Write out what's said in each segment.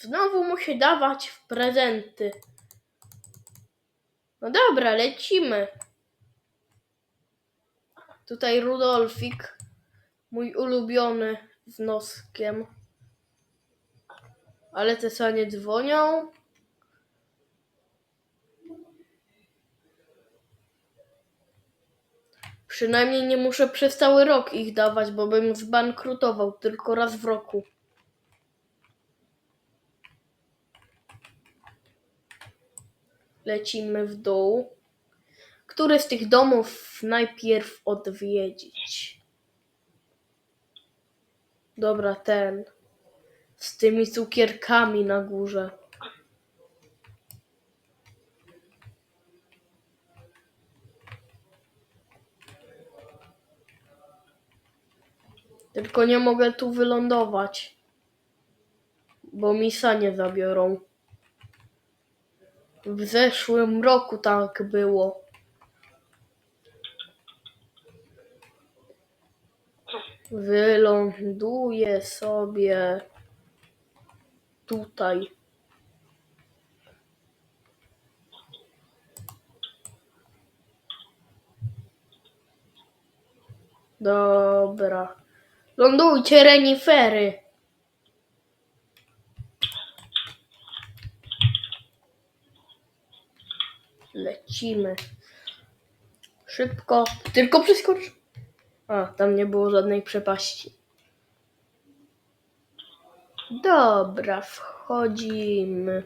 Znowu musi dawać w prezenty. No dobra, lecimy. Tutaj Rudolfik, mój ulubiony z noskiem. Ale te sanie dzwonią. Przynajmniej nie muszę przez cały rok ich dawać, bo bym zbankrutował tylko raz w roku. Lecimy w dół. Który z tych domów najpierw odwiedzić? Dobra, ten. Z tymi cukierkami na górze. Tylko nie mogę tu wylądować. Bo mi sanie zabiorą. W zeszłym roku tak było. Wyląduję sobie tutaj. Dobra. Lądujcie, renifery. Lecimy. Szybko. Tylko przeskocz. A, tam nie było żadnej przepaści. Dobra, wchodzimy.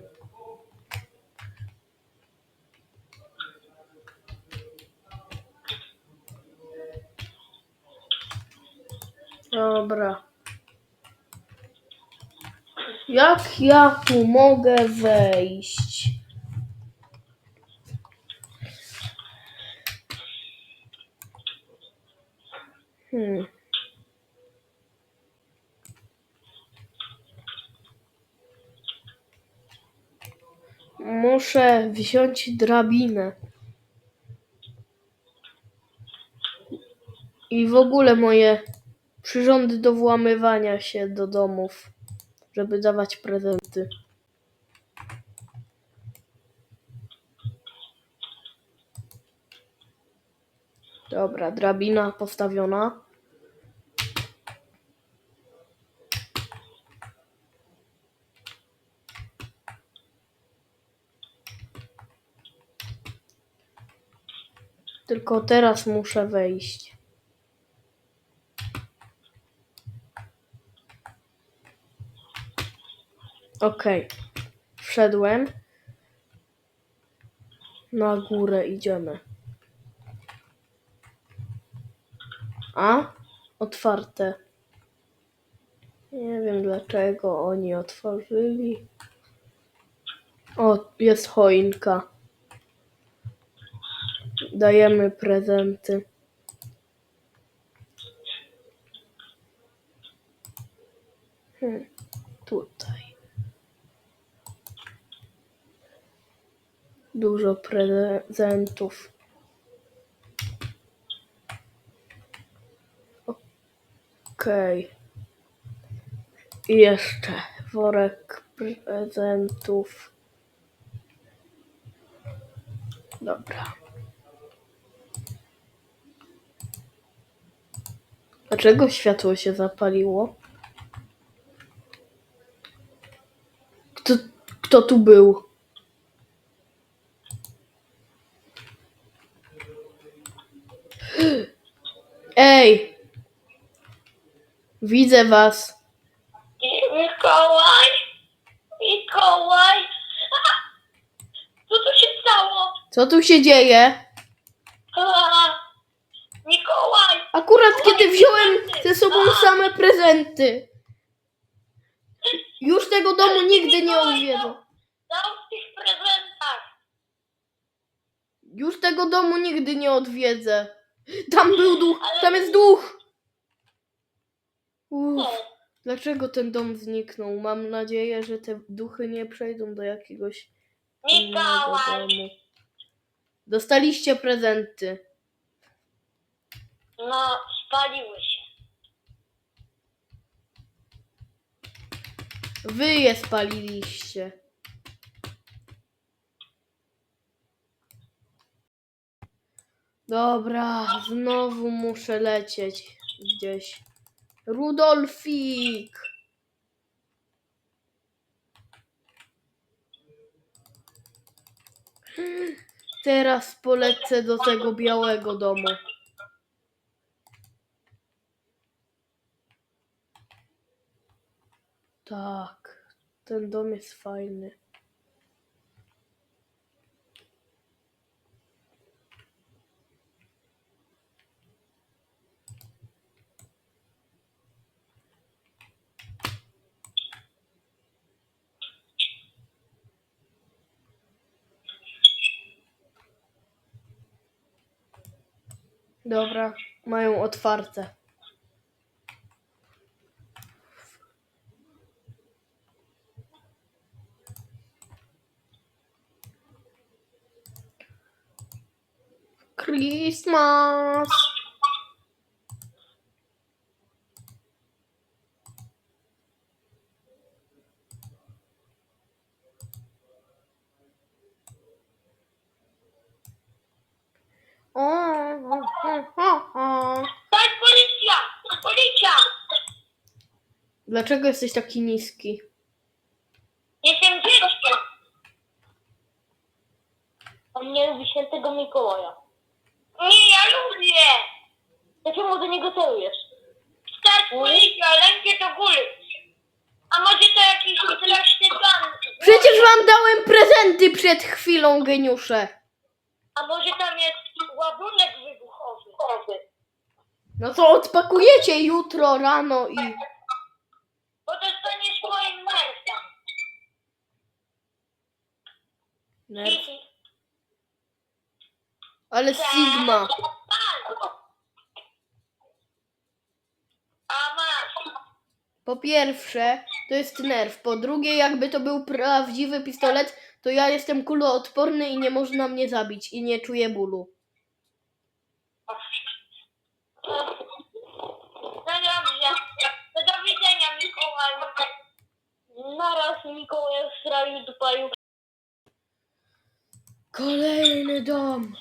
Dobra. Jak ja tu mogę wejść? Hmm. Muszę wziąć drabinę. I w ogóle moje przyrządy do włamywania się do domów, żeby dawać prezenty. Dobra, drabina postawiona. Tylko teraz muszę wejść. Okej. Wszedłem. Na górę idziemy. A? Otwarte. Nie wiem dlaczego oni otworzyli. O, jest choinka. Dajemy prezenty. Hmm, tutaj. Dużo prezentów. Okej. Jeszcze worek prezentów. Dobra. Dlaczego światło się zapaliło? Kto, kto tu był? Ej! Widzę was. Mikołaj! Mikołaj! Co tu się stało? Co tu się dzieje? A! Mikołaj! Akurat kiedy wziąłem ze sobą same prezenty. Już tego domu nigdy nie odwiedzę. Dał w tych prezentach! Już tego domu nigdy nie odwiedzę. Tam był duch, tam jest duch. Uff, O, dlaczego ten dom zniknął? Mam nadzieję, że te duchy nie przejdą do jakiegoś innego Mikołaj! domu. Dostaliście prezenty. No, spaliły się. Wy je spaliliście. Dobra, znowu muszę lecieć gdzieś. Rudolfik! Teraz polecę do tego białego domu. Tak, ten dom jest fajny. Dobra, mają otwarte. Christmas! O, o, o, o. To jest policja! Policja! Dlaczego jesteś taki niski? Jestem dzieckiem. On nie lubi świętego Mikołaja. Nie, ja lubię. Dlaczego do niego celujesz? Jest policja, lękie to góry. A może to jakiś straszny plan? Przecież wam dałem prezenty przed chwilą, geniusze. A może tam jest ładunek wybuchowy? No to odpakujecie jutro rano i... Bo dostaniesz moim nerwem. Nerw. Ale Sigma. A masz. Po pierwsze, to jest nerw. Po drugie, jakby to był prawdziwy pistolet, to ja jestem kuloodporny i nie można mnie zabić i nie czuję bólu. Sraju dupaju. Kolejny dom.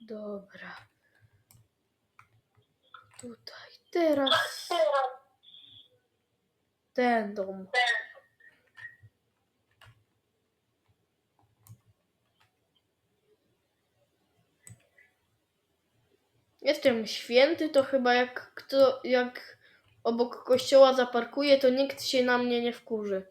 Dobra. Tutaj, teraz ten dom. Jestem święty, to chyba jak kto, jak obok kościoła zaparkuję, to nikt się na mnie nie wkurzy.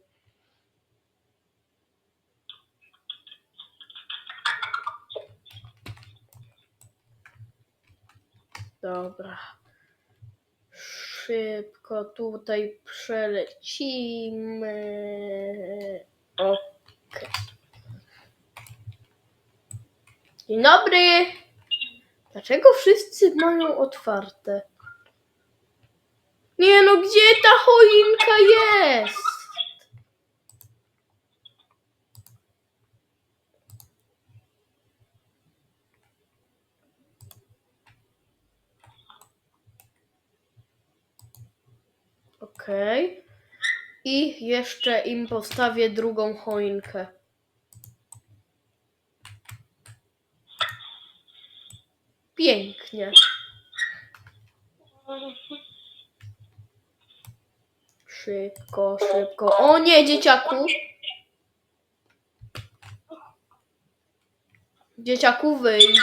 Dobra. Szybko tutaj przelecimy. Okej. Dzień dobry. Dlaczego wszyscy mają otwarte? Nie no, gdzie ta choinka jest? Okej. I jeszcze im postawię drugą choinkę. Pięknie. Szybko, szybko. O nie, dzieciaku. Dzieciaku, wyjdź.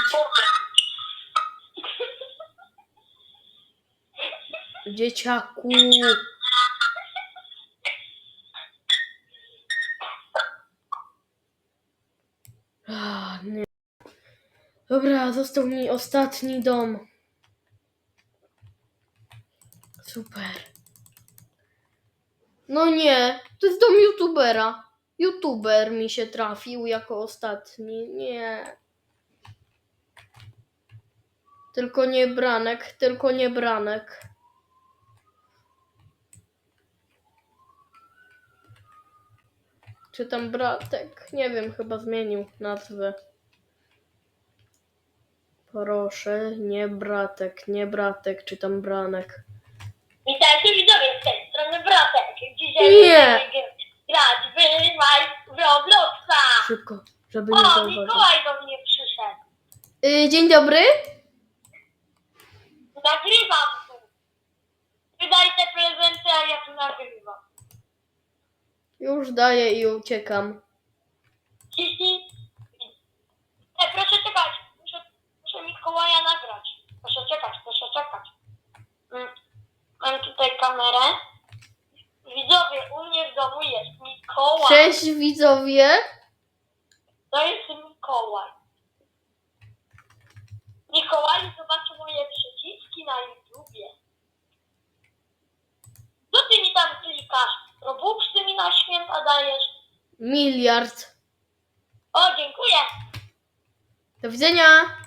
Dzieciaku. Ah, nie. Dobra, został mi ostatni dom. Super. No nie, to jest dom youtubera. YouTuber mi się trafił jako ostatni. Nie. Tylko nie branek, tylko nie branek. Czy tam bratek? Nie wiem, chyba zmienił nazwę. Proszę, nie bratek, nie bratek, czy tam branek. Witajcie widzowie z tej strony Bratek. Dzisiaj Nie. będziemy grać w Maj- w Robloxa. Szybko, żeby nie O, zauważył. Mikołaj do mnie przyszedł. Y, dzień dobry. Nagrywam tu. Wydaj te prezenty, a ja tu nagrywam. Już daję i uciekam. Ciśnij. E, proszę czekać. Muszę, muszę Mikołaja nagrać. Proszę czekać, proszę czekać. Mm, Mam tutaj kamerę. Widzowie, u mnie w domu jest Mikołaj. Cześć widzowie. To jest Mikołaj. Mikołaj zobaczy moje przyciski na YouTubie. Co ty mi tam klikasz? Robuxy mi na święta dajesz? Miliard. O, dziękuję. Do widzenia.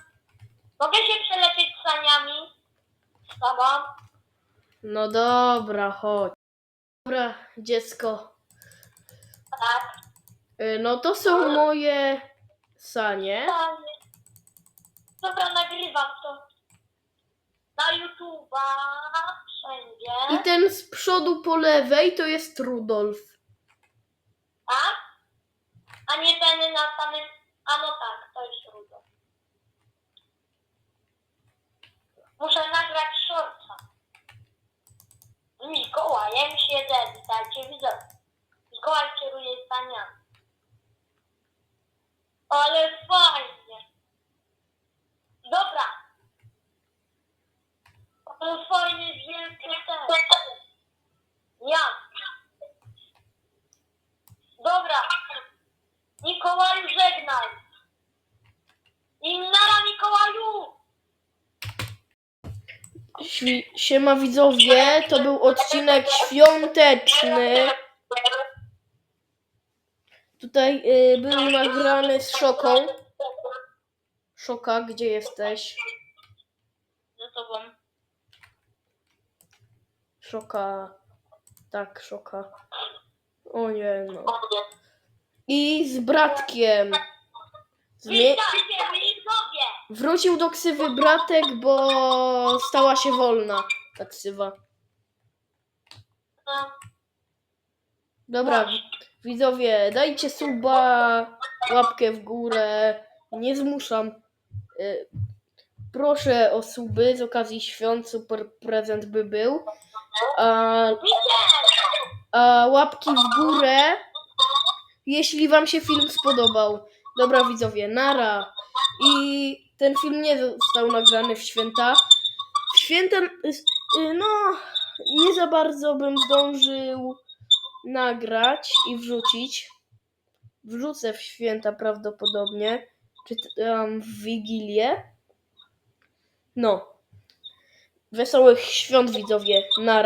Mogę się przelecieć saniami z tobą? No dobra, chodź. Dobra, dziecko. Tak. Y, no to są moje sanie. Sanie. Dobra, nagrywam to. Na YouTube'a, wszędzie. I ten z przodu po lewej to jest Rudolf. Tak? A nie ten na samym... A no tak, to jest Muszę nagrać shortsa. Z Mikołajem siedzę, witajcie widzowie. Mikołaj kieruje staniami. Ale fajnie. Dobra. To fajny wielki ten. Ja. Dobra. Mikołaju, żegnaj. I nara Mikołaju. Świ- Siema widzowie, to był odcinek świąteczny. Tutaj y, był nagrany z Szoką. Szoka, gdzie jesteś? Za tobą. Szoka. Tak, Szoka. O nie, no. I z bratkiem. Zmie- wrócił do ksywy bratek, bo stała się wolna ta ksywa. No, Dobra, widzowie, dajcie suba, łapkę w górę. Nie zmuszam. Y, Proszę o suby z okazji świąt, super prezent by był. A, a łapki w górę, jeśli wam się film spodobał. Dobra, widzowie, nara. I ten film nie został nagrany w święta. W święta, y, no, nie za bardzo bym zdążył nagrać i wrzucić. Wrzucę w święta prawdopodobnie, czy tam w Wigilię. No. Wesołych świąt widzowie. Nara.